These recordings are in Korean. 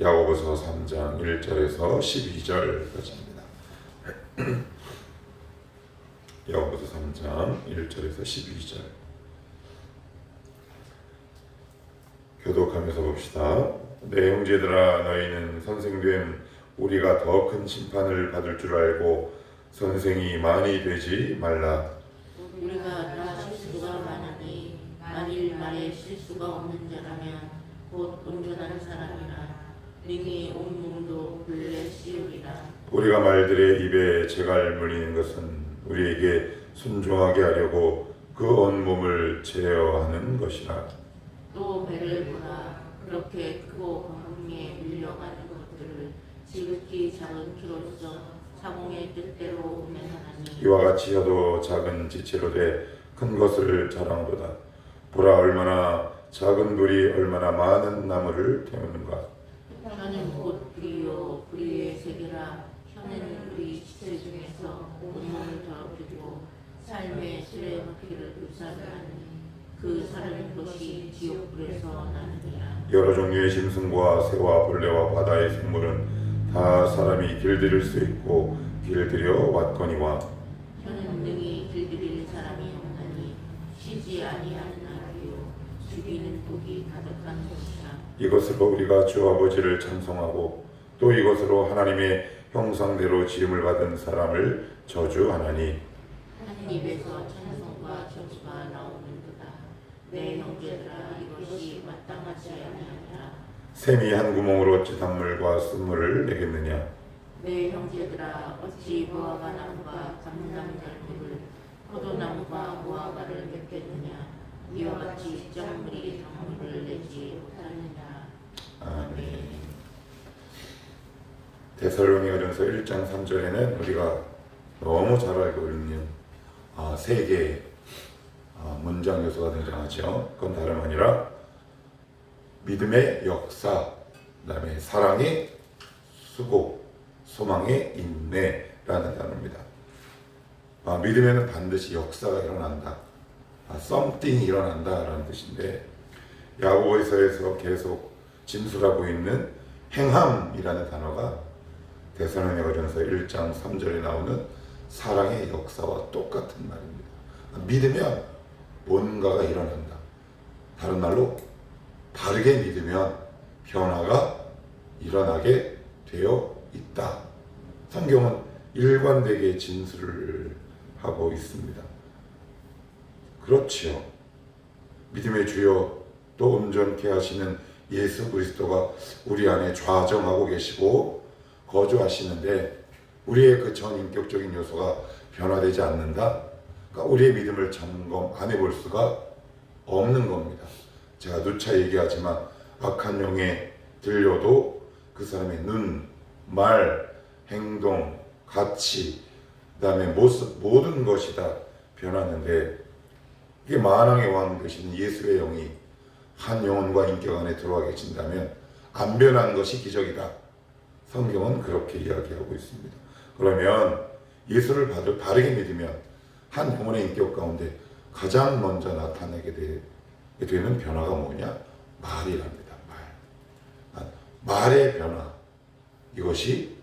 야고보서 3장 1절에서 12절까지입니다. 야고보서 3장 1절에서 12절. 교독하면서 봅시다. 내 형제들아 너희는 선생됨 우리가 더 큰 심판을 받을 줄 알고 선생이 많이 되지 말라. 우리가 다 실수가 많으니 만일 말에 실수가 없는 자라면 곧 온전한 사람이라 능히 온 몸도 불레 씌우리라 우리가 말들의 입에 재갈 물리는 것은 우리에게 순종하게 하려고 그 온몸을 제어하는 것이라. 또 배를 보라 그렇게 크고 광풍에 밀려가는 것들을 지극히 작은 키로서 사공의 뜻대로 운행하나니 이와 같이 혀도 작은 지체로 돼 큰 것을 자랑하도다. 보라 얼마나 작은 불이 얼마나 많은 나무를 태우는가. 혀는 곧 불이요 불의의 세계라 혀는 우리 지체 중에서 온몸을 더럽히고 삶의 수레 바퀴를 불사르하니 그 사르는 것이 지옥 불에서 나느니라 여러 종류의 짐승과 새와 벌레와 바다의 생물은 다 사람이 길들일 수 있고 길들여 왔거니와 혀는 능히 길들일 사람이 없나니 쉬지 아니하는 아기요 독이 가득한 것이라 이것으로 우리가 주 아버지를 찬송하고 또 이것으로 하나님의 형상대로 지음을 받은 사람을 저주하나니 한 입에서 찬송과 저주가 나오는도다. 내 형제들아 이것이 마땅하지 아니하니라. 샘이 한 구멍으로 어찌 단물과 쓴물을 내겠느냐? 내 형제들아 어찌 무화과 나무가 감람나무를 포도나무가 무화과를 맺겠느냐 이와 같이 정물이 정물을 내지 못하느냐 아멘. 데살로니가전서 1장 3절에는 우리가 너무 잘 알고 있는 아, 세 개의 아, 문장 요소가 등장하죠. 그건 다름 아니라 믿음의 역사, 그다음에 사랑의 수고, 소망의 인내라는 단어입니다. 아, 믿음에는 반드시 역사가 일어난다. 아, something이 일어난다라는 뜻인데 야고보서에서 계속 진술하고 있는 행함이라는 단어가 대선언여전서 1장 3절에 나오는 사랑의 역사와 똑같은 말입니다. 믿으면 뭔가가 일어난다. 다른 말로 바르게 믿으면 변화가 일어나게 되어 있다. 성경은 일관되게 진술을 하고 있습니다. 그렇지요. 믿음의 주여 또 온전케 하시는 예수 그리스도가 우리 안에 좌정하고 계시고 거주하시는데 우리의 그 전인격적인 요소가 변화되지 않는다. 그러니까 우리의 믿음을 점검 안 해볼 수가 없는 겁니다. 제가 누차 얘기하지만 악한 용에 들려도 그 사람의 눈, 말, 행동, 가치, 그 다음에 모습 모든 것이 다 변하는데 이게 만왕의 왕 되시는 예수의 영이 한 영혼과 인격 안에 들어와 계신다면 안 변한 것이 기적이다. 성경은 그렇게 이야기하고 있습니다. 그러면 예수를 바르게 믿으면 한 영혼의 인격 가운데 가장 먼저 나타나게 되, 되는 변화가 뭐냐? 말이랍니다. 말. 아, 말의 변화. 이것이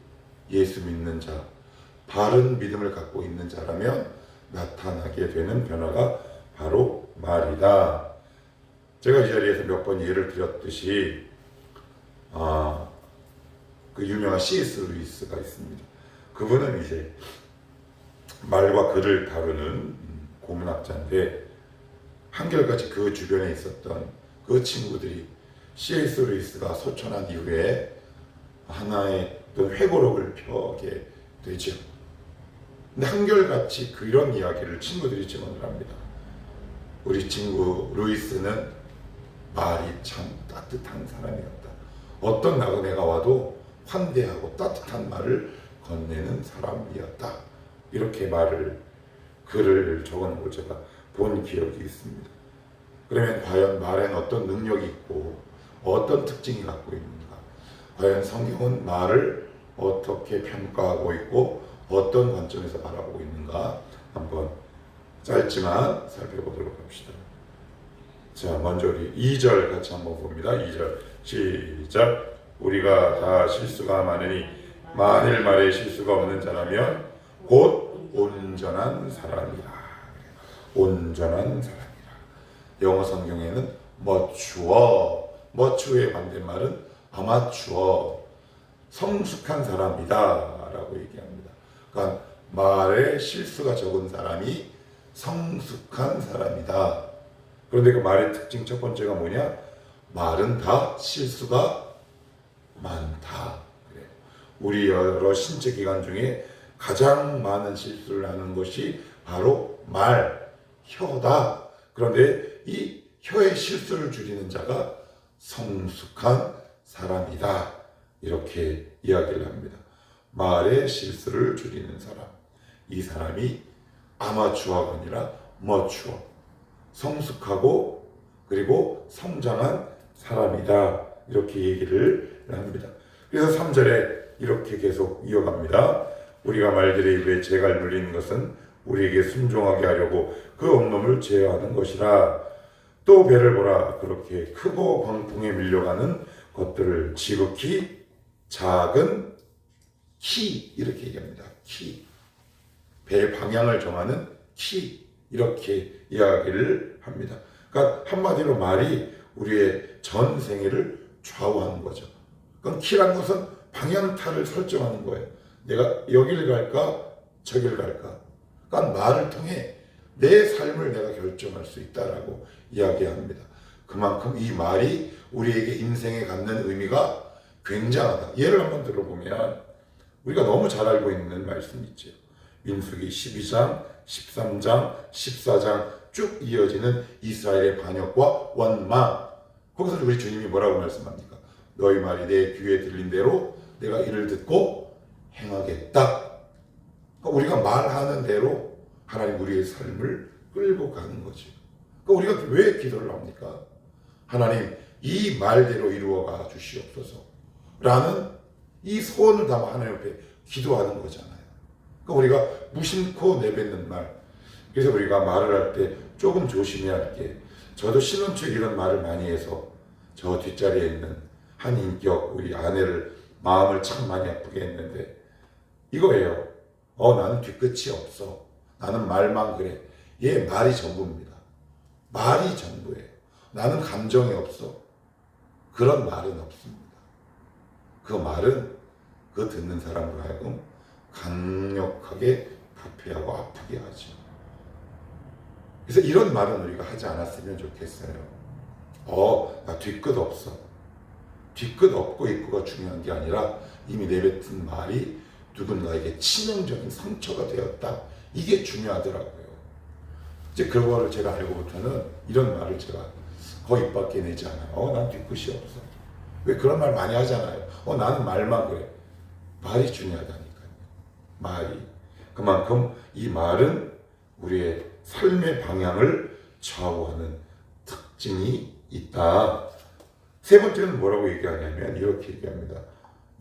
예수 믿는 자, 바른 믿음을 갖고 있는 자라면 나타나게 되는 변화가 바로 말이다. 제가 이 자리에서 몇 번 예를 드렸듯이 아, 그 유명한 C.S. 루이스가 있습니다. 그분은 이제 말과 글을 다루는 고문학자인데 한결같이 그 주변에 있었던 그 친구들이 C.S. 루이스가 소천한 이후에 하나의 회고록을 펴게 되죠. 근데 한결같이 그런 이야기를 친구들이 증언을 합니다. 우리 친구 루이스는 말이 참 따뜻한 사람이었다. 어떤 나그네가 와도 환대하고 따뜻한 말을 건네는 사람이었다. 이렇게 말을 글을 적어놓은 걸 제가 본 기억이 있습니다. 그러면 과연 말에는 어떤 능력이 있고 어떤 특징이 갖고 있는가? 과연 성경은 말을 어떻게 평가하고 있고 어떤 관점에서 바라보고 있는가? 한번 짧지만 살펴보도록 합시다. 자, 먼저 우리 2절 같이 한번 봅니다. 2절 시작. 우리가 다 실수가 많으니 만일 말에 실수가 없는 자라면 곧 온전한 사람이라. 온전한 사람이라. 영어 성경에는 머추어, 머추어의 반대말은 아마추어, 성숙한 사람이다 라고 얘기합니다. 그러니까 말에 실수가 적은 사람이 성숙한 사람이다. 그런데 그 말의 특징 첫 번째가 뭐냐? 말은 다 실수가 많다. 우리 여러 신체 기관 중에 가장 많은 실수를 하는 것이 바로 말, 혀다. 그런데 이 혀의 실수를 줄이는 자가 성숙한 사람이다. 이렇게 이야기를 합니다. 말의 실수를 줄이는 사람. 이 사람이 아마추어가 아니라 머추어. 성숙하고 그리고 성장한 사람이다. 이렇게 얘기를 합니다. 그래서 3절에 이렇게 계속 이어갑니다. 우리가 말들의 입에 재갈 물리는 것은 우리에게 순종하게 하려고 그 온몸을 제어하는 것이라. 또 배를 보라. 그렇게 크고 광풍에 밀려가는 것들을 지극히 작은 키 이렇게 얘기합니다. 키. 배의 방향을 정하는 키 이렇게 이야기를 합니다. 그러니까 한마디로 말이 우리의 전 생애를 좌우하는 거죠. 그럼 키란 것은 방향타를 설정하는 거예요. 내가 여길 갈까 저길 갈까. 그러니까 말을 통해 내 삶을 내가 결정할 수 있다라고 이야기합니다. 그만큼 이 말이 우리에게 인생에 갖는 의미가 굉장하다. 예를 한번 들어보면 우리가 너무 잘 알고 있는 말씀 있죠. 민수기 12장, 13장, 14장 쭉 이어지는 이스라엘의 반역과 원망. 거기서 우리 주님이 뭐라고 말씀합니까? 너희 말이 내 귀에 들린 대로 내가 이를 듣고 행하겠다. 그러니까 우리가 말하는 대로 하나님 우리의 삶을 끌고 가는 거죠. 그러니까 우리가 왜 기도를 합니까? 하나님 이 말대로 이루어가 주시옵소서. 라는 이 소원을 담아 하나님 앞에 기도하는 거잖아요. 그러니까 우리가 무심코 내뱉는 말. 그래서 우리가 말을 할 때 조금 조심해야 할 게, 저도 신혼 초 이런 말을 많이 해서 저 뒷자리에 있는 한 인격 우리 아내를 마음을 참 많이 아프게 했는데 이거예요. 어 나는 뒤끝이 없어. 나는 말만 그래. 얘 말이 전부입니다. 말이 전부예요. 나는 감정이 없어. 그런 말은 없습니다. 그 말은 그 듣는 사람으로 하여금 강력하게 부패하고 아프게 하죠. 그래서 이런 말은 우리가 하지 않았으면 좋겠어요. 어, 나 뒤끝 없어. 뒤끝 없고 있고가 중요한 게 아니라 이미 내뱉은 말이 누군가에게 치명적인 상처가 되었다. 이게 중요하더라고요. 이제 그거를 제가 알고부터는 이런 말을 제가 거의 입 밖에 내지 않아요. 어, 난 뒤끝이 없어. 왜 그런 말 많이 하잖아요. 어, 나는 말만 그래. 말이 중요하다니까요. 말이. 그만큼 이 말은 우리의 삶의 방향을 좌우하는 특징이 있다. 세 번째는 뭐라고 얘기하냐면 이렇게 얘기합니다.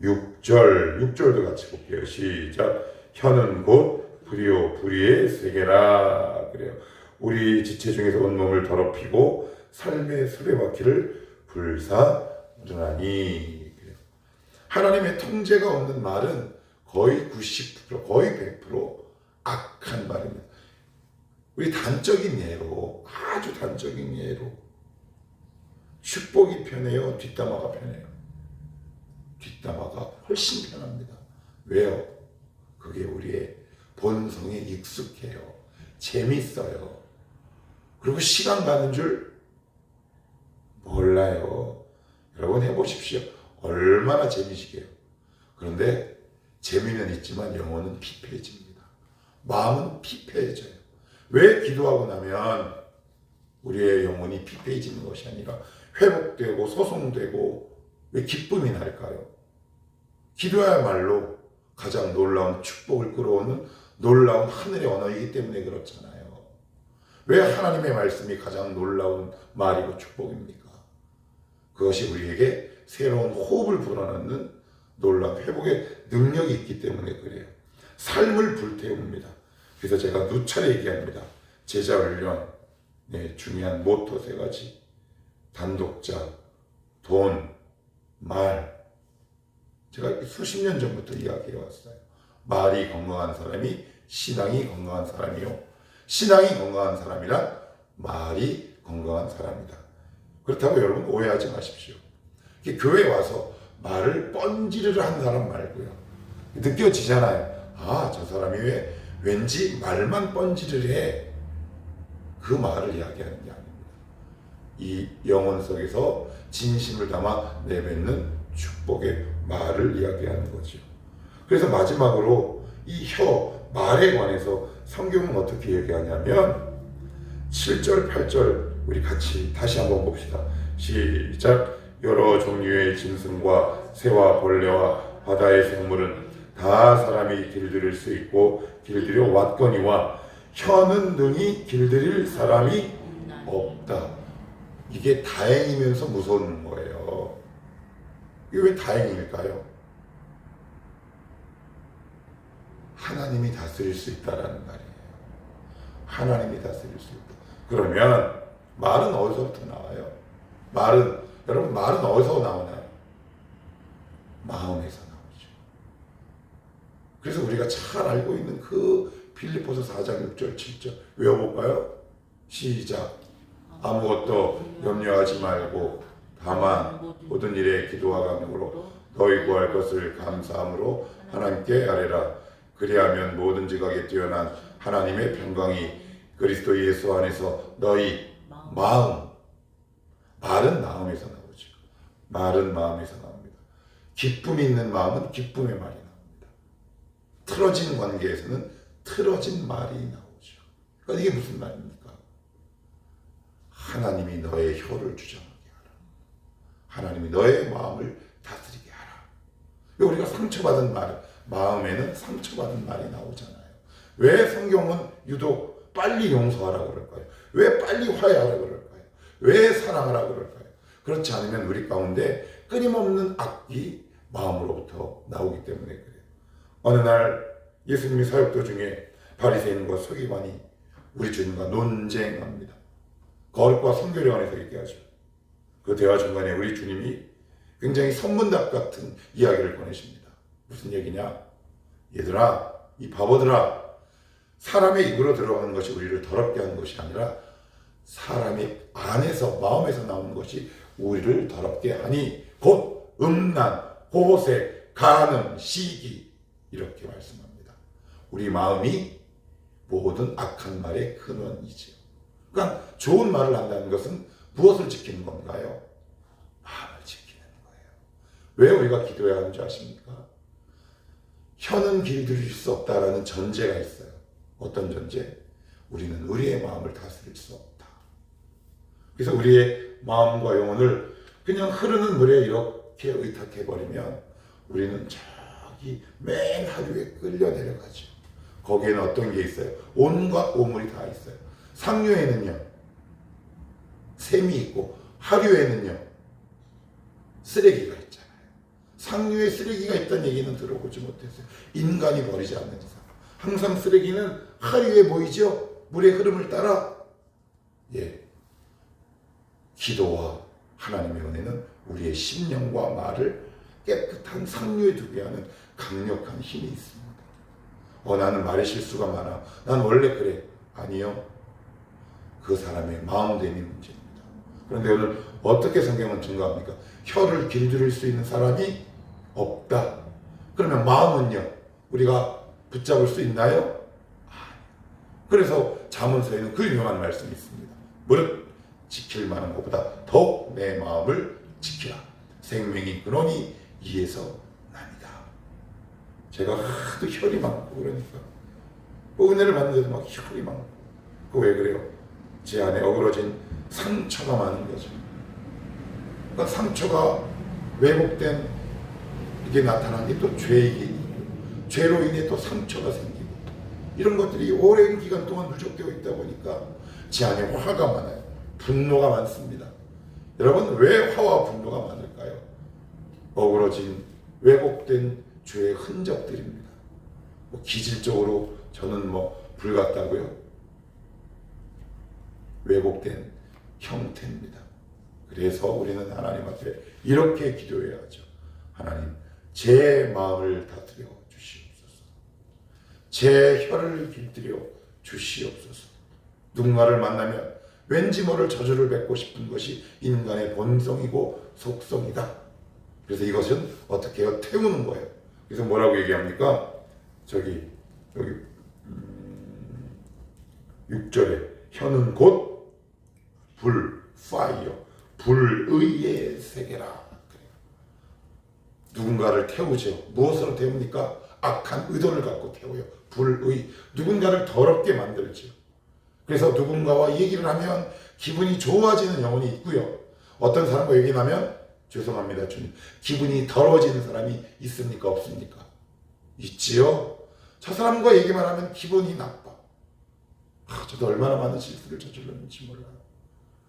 6절, 6절도 같이 볼게요. 시작. 혀는 곧 불이요 불의의 세계라 그래요. 우리 지체 중에서 온몸을 더럽히고 삶의 수레바퀴를 불사르나니 그래요. 하나님의 통제가 없는 말은 거의 90% 거의 100% 악한 말입니다. 우리 단적인 예로 아주 단적인 예로 축복이 편해요, 뒷담화가 편해요. 뒷담화가 훨씬 편합니다. 왜요? 그게 우리의 본성에 익숙해요. 재밌어요. 그리고 시간 가는 줄 몰라요. 여러분 해보십시오. 얼마나 재미지게요. 그런데 재미는 있지만 영혼은 피폐해집니다. 마음은 피폐해져요. 왜 기도하고 나면 우리의 영혼이 피폐해지는 것이 아니라 회복되고 소송되고 왜 기쁨이 날까요? 기도야말로 가장 놀라운 축복을 끌어오는 놀라운 하늘의 언어이기 때문에 그렇잖아요. 왜 하나님의 말씀이 가장 놀라운 말이고 축복입니까? 그것이 우리에게 새로운 호흡을 불어넣는 놀라운 회복의 능력이 있기 때문에 그래요. 삶을 불태웁니다. 그래서 제가 누차 얘기합니다. 제자 훈련, 네, 중요한 모토 세 가지. 단독자, 돈, 말. 제가 수십 년 전부터 이야기해 왔어요. 말이 건강한 사람이 신앙이 건강한 사람이요. 신앙이 건강한 사람이란 말이 건강한 사람이다. 그렇다고 여러분 오해하지 마십시오. 교회 와서 말을 뻔지르르 한 사람 말고요. 느껴지잖아요. 아, 저 사람이 왜 왠지 말만 뻔지르르 해. 그 말을 이야기하는 게 아닙니다. 이 영혼 속에서 진심을 담아 내뱉는 축복의 말을 이야기하는 거죠. 그래서 마지막으로 이 혀, 말에 관해서 성경은 어떻게 얘기하냐면 7절, 8절 우리 같이 다시 한번 봅시다. 시작. 여러 종류의 짐승과 새와 벌레와 바다의 생물은 다 사람이 길들일 수 있고 길들여 왔거니와 혀는 능히 길들일 사람이 없다. 이게 다행이면서 무서운 거예요. 이게 왜 다행일까요? 하나님이 다스릴 수 있다라는 말이에요. 하나님이 다스릴 수 있다. 그러면 말은 어디서부터 나와요? 말은 여러분 말은 어디서 나오나요? 마음에서 나오죠. 그래서 우리가 잘 알고 있는 그 빌립보서 4장 6절 7절 외워볼까요? 시작. 아무것도 염려하지 말고 다만 모든 일에 기도와 간구로 너희 구할 것을 감사함으로 하나님께 아뢰라. 그리하면 모든 지각에 뛰어난 하나님의 평강이 그리스도 예수 안에서 너희 마음 말은 마음에서. 말은 마음에서 나옵니다. 기쁨이 있는 마음은 기쁨의 말이 나옵니다. 틀어진 관계에서는 틀어진 말이 나오죠. 그러니까 이게 무슨 말입니까? 하나님이 너의 혀를 주장하게 하라. 하나님이 너의 마음을 다스리게 하라. 왜 우리가 상처받은 말, 마음에는 상처받은 말이 나오잖아요. 왜 성경은 유독 빨리 용서하라 그럴까요? 왜 빨리 화해하라 그럴까요? 왜 사랑하라 그럴까요? 그렇지 않으면 우리 가운데 끊임없는 악이 마음으로부터 나오기 때문에 그래요. 어느 날 예수님이 사역 도 중에 바리새인과 서기관이 우리 주님과 논쟁합니다. 거룩과 성결에 관해서 얘기하죠. 그 대화 중간에 우리 주님이 굉장히 선문답 같은 이야기를 꺼내십니다. 무슨 얘기냐? 얘들아, 이 바보들아, 사람의 입으로 들어가는 것이 우리를 더럽게 하는 것이 아니라 사람의 안에서 마음에서 나오는 것이 우리를 더럽게 하니 곧 음란, 호세, 간음, 시기 이렇게 말씀합니다. 우리 마음이 모든 악한 말의 근원이지요. 그러니까 좋은 말을 한다는 것은 무엇을 지키는 건가요? 마음을 지키는 거예요. 왜 우리가 기도해야 하는지 아십니까? 혀는 길들일 수 없다라는 전제가 있어요. 어떤 전제? 우리는 우리의 마음을 다스릴 수 없다. 그래서 우리의 마음과 영혼을 그냥 흐르는 물에 이렇게 의탁해버리면 우리는 저기 맨 하류에 끌려 내려가죠. 거기에는 어떤 게 있어요? 온갖 오물이 다 있어요. 상류에는요, 샘이 있고, 하류에는요, 쓰레기가 있잖아요. 상류에 쓰레기가 있다는 얘기는 들어보지 못했어요. 인간이 버리지 않는 이상. 항상 쓰레기는 하류에 보이죠? 물의 흐름을 따라. 예. 기도와 하나님의 은혜는 우리의 심령과 말을 깨끗한 상류에 두게 하는 강력한 힘이 있습니다. 어, 나는 말에 실수가 많아. 난 원래 그래. 아니요. 그 사람의 마음됨이 문제입니다. 그런데 오늘 어떻게 성경은 증거합니까? 혀를 길들일 수 있는 사람이 없다. 그러면 마음은요? 우리가 붙잡을 수 있나요? 그래서 자문서에는 그 유명한 말씀이 있습니다. 무릇 지킬 만한 것보다 더욱 내 마음을 지키라. 생명이 근원이 이에서 납니다. 제가 하도 혈이 많고 그러니까 그 은혜를 받는데도 막 혈이 많고 그 왜 그래요? 제 안에 어그러진 상처가 많은 거죠. 그러니까 상처가 왜곡된 이게 나타난 게 또 죄이기 죄로 인해 또 상처가 생기고 이런 것들이 오랜 기간 동안 누적되어 있다 보니까 제 안에 화가 많아요. 분노가 많습니다. 여러분 왜 화와 분노가 많을까요? 어그러진 왜곡된 죄의 흔적들입니다. 뭐 기질적으로 저는 뭐 불같다고요? 왜곡된 형태입니다. 그래서 우리는 하나님 앞에 이렇게 기도해야 하죠. 하나님, 제 마음을 다스려 주시옵소서. 제 혀를 길들여 주시옵소서. 누군가를 만나면 왠지 모를 저주를 뱉고 싶은 것이 인간의 본성이고 속성이다. 그래서 이것은 어떻게 해요? 태우는 거예요. 그래서 뭐라고 얘기합니까? 저기 여기 음, 6절에 혀는 곧 불, 파이어, 불의의 세계라. 누군가를 태우죠. 무엇으로 태웁니까? 악한 의도를 갖고 태워요. 불의. 누군가를 더럽게 만들죠. 그래서 누군가와 얘기를 하면 기분이 좋아지는 영혼이 있고요. 어떤 사람과 얘기를 하면 죄송합니다, 주님. 기분이 더러워지는 사람이 있습니까? 없습니까? 있지요. 저 사람과 얘기만 하면 기분이 나빠. 아, 저도 얼마나 많은 실수를 저질렀는지 몰라요.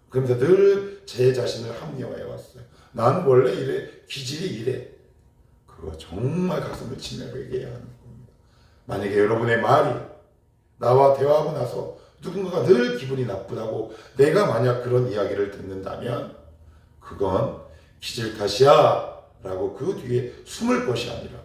그러면서 늘 제 자신을 합리화해 왔어요. 나는 원래 이래, 기질이 이래. 그거 정말 가슴을 치매게 해야 하는 겁니다. 만약에 여러분의 말이 나와 대화하고 나서 누군가가 늘 기분이 나쁘다고 내가 만약 그런 이야기를 듣는다면 그건 기질 탓이야 라고 그 뒤에 숨을 것이 아니라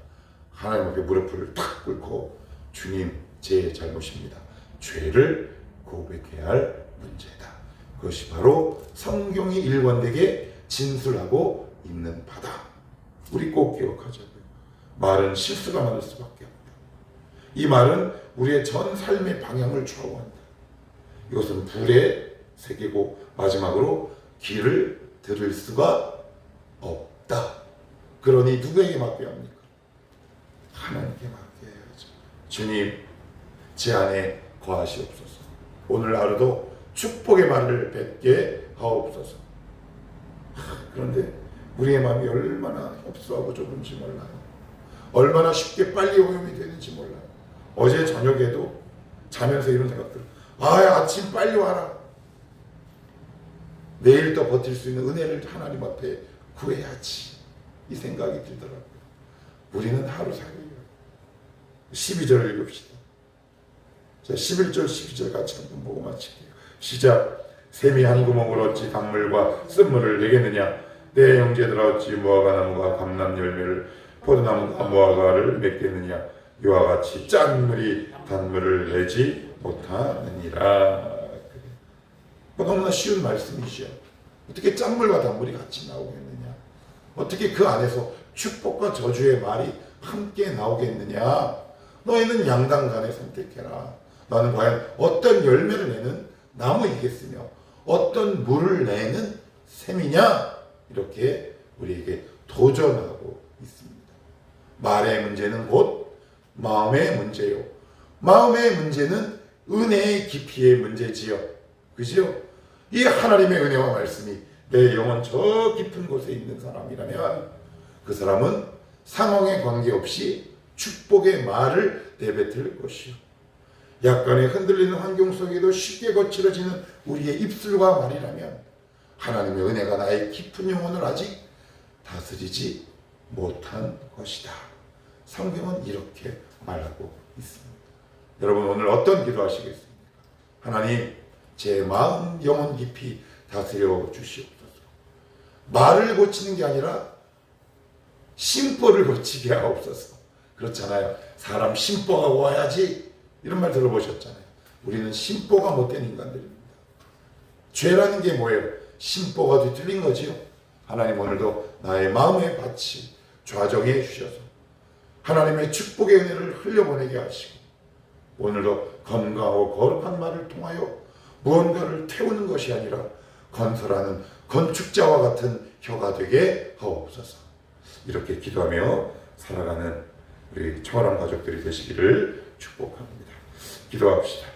하나님 앞에 무릎을 탁 꿇고 주님 제 잘못입니다. 죄를 고백해야 할 문제다. 그것이 바로 성경이 일관되게 진술하고 있는 바다. 우리 꼭 기억하자고요. 말은 실수가 많을 수밖에 없다. 이 말은 우리의 전 삶의 방향을 좌우한다. 이것은 불의 세계고 마지막으로 길을 들을 수가 없다. 그러니 누구에게 맡겨야 합니까? 하나님께 맡겨야죠. 주님, 제 안에 거하시옵소서. 오늘 하루도 축복의 말을 뱉게 하옵소서. 하, 그런데 우리의 마음이 얼마나 협소하고 좁은지 몰라요. 얼마나 쉽게 빨리 오염이 되는지 몰라요. 어제 저녁에도 자면서 이런 생각들. 아, 아침 빨리 와라. 내일 또 버틸 수 있는 은혜를 하나님 앞에 구해야지. 이 생각이 들더라고요. 우리는 하루 살기요. 12절 읽읍시다. 자, 11절, 12절 같이 한번 보고 마칠게요. 시작. 샘이 한 구멍을 어찌 단물과 쓴물을 내겠느냐? 내 형제들아 어찌 무화과 나무가 감람 열매를 포도나무가 무화과를 맺겠느냐? 이와 같이 짠 물이 단물을 내지 못하느니라. 뭐 너무나 쉬운 말씀이죠. 어떻게 짠물과 단물이 같이 나오겠느냐? 어떻게 그 안에서 축복과 저주의 말이 함께 나오겠느냐? 너희는 양당 간에 선택해라. 나는 과연 어떤 열매를 내는 나무이겠으며 어떤 물을 내는 샘이냐? 이렇게 우리에게 도전하고 있습니다. 말의 문제는 곧 마음의 문제요. 마음의 문제는 은혜의 깊이의 문제지요. 그지요? 이 하나님의 은혜와 말씀이 내 영혼 저 깊은 곳에 있는 사람이라면 그 사람은 상황에 관계없이 축복의 말을 내뱉을 것이요. 약간의 흔들리는 환경 속에도 쉽게 거칠어지는 우리의 입술과 말이라면 하나님의 은혜가 나의 깊은 영혼을 아직 다스리지 못한 것이다. 성경은 이렇게 말하고 있습니다. 여러분 오늘 어떤 기도하시겠습니까? 하나님 제 마음 영혼 깊이 다스려 주시옵소서. 말을 고치는 게 아니라 심보를 고치게 하옵소서. 그렇잖아요. 사람 심보가 와야지 이런 말 들어보셨잖아요. 우리는 심보가 못된 인간들입니다. 죄라는 게 뭐예요? 심보가 뒤틀린 거지요. 하나님 오늘도 나의 마음의 밭이 좌정해 주셔서 하나님의 축복의 은혜를 흘려보내게 하시고 오늘도 건강하고 거룩한 말을 통하여 무언가를 태우는 것이 아니라 건설하는 건축자와 같은 혀가 되게 하옵소서. 이렇게 기도하며 살아가는 우리 청월한 가족들이 되시기를 축복합니다. 기도합시다.